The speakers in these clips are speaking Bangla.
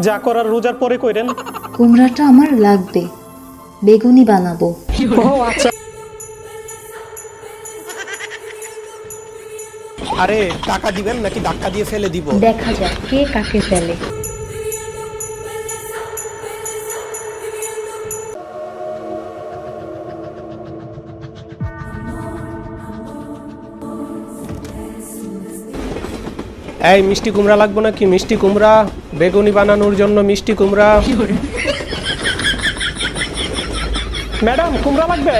যা করার রোজার পরে কইরেন। কুমড়াটা আমার লাগবে। বেগুনি বানাবো। ও আচ্ছা। আরে টাকা দিবেন নাকি ধাক্কা দিয়ে ফেলে দিব? দেখা যাক কে কাকে ফেলে। এই মিষ্টি কুমড়া লাগবে নাকি? মিষ্টি কুমড়া। বেগুনি বানানোর জন্য মিষ্টি কুমড়া। ম্যাডাম, কুমড়া লাগবে?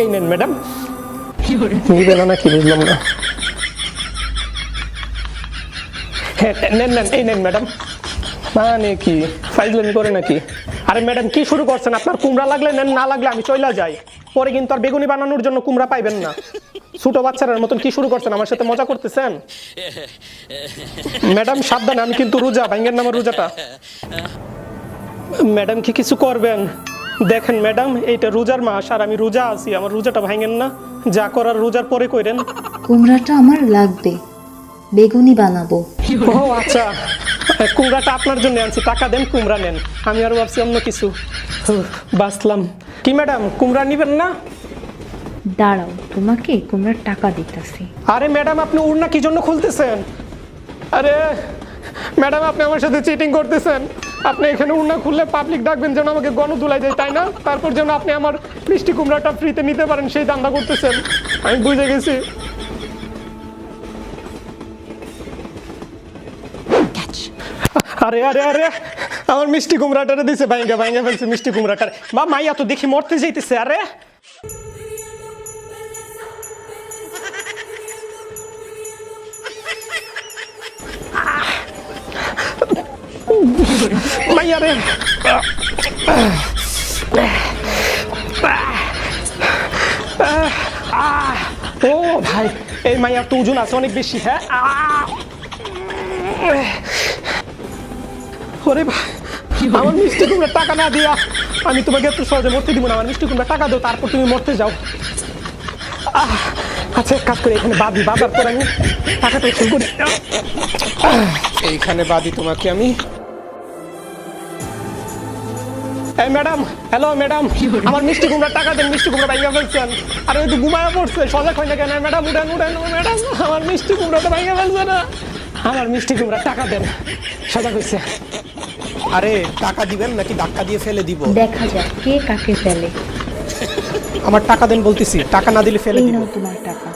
এই নেন ম্যাডাম। নিবে না নাকি, বুঝলাম না। হ্যাঁ নেন নেন, এই নেন ম্যাডাম। মানে কি, ফাইজলামি করে নাকি? আরে ম্যাডাম কি শুরু করছেন আপনার? কুমড়া লাগলে নেন না লাগলে আমি চইলা যাই। পরে কিন্তু আর বেগুনি বানানোর জন্য কুমড়া পাইবেন না। ছোট বাচ্চাদের মতন কি শুরু করছেন? আমার সাথে মজা করতেছেন? ম্যাডাম সাবধানে আমি কিন্তু রোজা ভাঙ্গেন না আমার রোজাটা। ম্যাডাম কি কিছু করবেন? দেখেন ম্যাডাম এইটা রোজার মাস আর আমি রোজা আছি আমার রোজাটা ভাঙেন না। যা করার রোজার পরে কইরেন কুমড়াটা আমার লাগবে। বেগুনি বানাবো। ও আচ্ছা। কুমড়াটা আপনার জন্য আনছি টাকা দেন কুমড়া নেন। আমি আরও ভাবছি অন্য কিছু। বাঁচলাম। কি ম্যাডাম কুমড়া নিবেন না? দাঁড়াও তোমাকে কুমড়ার টাকা দিতেছি। আরে ম্যাডাম আপনি উড়না কি জন্য খুলতেছেন? আরে ম্যাডাম আপনি আমার সাথে চিটিং করতেছেন। আপনি এখানে উড়না খুললে পাবলিক ডাকবেন যেন আমাকে গণধুলাই যায় তাই না? তারপর যেন আপনি আমার মিষ্টি কুমড়াটা ফ্রিতে নিতে পারেন সেই দান্দা করতেছেন। আমি বুঝে গেছি। আরে আরে আরে। আমার মিষ্টি কুমড়াটারে দিছে, ভাইঙ্গা ভাইঙ্গা ফেলছে মিষ্টি কুমড়াটার। বা মাইয়া তো দেখি মরতে যাইতেছে, আরে। মাইয়া রে। ও ভাই, এই মাইয়ার তো ওজন আছে অনেক বেশি হ্যাঁ? আহ! ওরে ভাই আমার মিষ্টি কুমড়া টাকা না দিয়া আমি তোমাকে এত সহজে মরতে দিব না আমার মিষ্টি কুমড়া টাকা দাও তারপর তুমি মরতে যাও। আহ! আচ্ছা এক কাজ করে এখানে বাদি বাবার পর আমি টাকাটা শুরু করি। এইখানে বাদি তোমাকে আমি এই ম্যাডাম হ্যালো ম্যাডাম আমার মিষ্টি কুমড়া টাকা দেন মিষ্টি কুমড়া ভাইয়া ফেলছেন আর ওই তো ঘুমায় পড়ছে সজাগ হয় না কেন? ম্যাডাম উঠেন উঠেন ম্যাডাম আমার মিষ্টি কুমড়াটা ভাইয়া ফেলছে না। আমার মিষ্টি কুমড়া টাকা দেন সজাগ হয়েছে আরে টাকা দিবেন নাকি ধাক্কা দিয়ে ফেলে দিব? দেখা যাক কে কাকে ফেলে। আমার টাকা দেন বলতেছি টাকা না দিলে ফেলে এই দিব। নাও তোমার টাকা।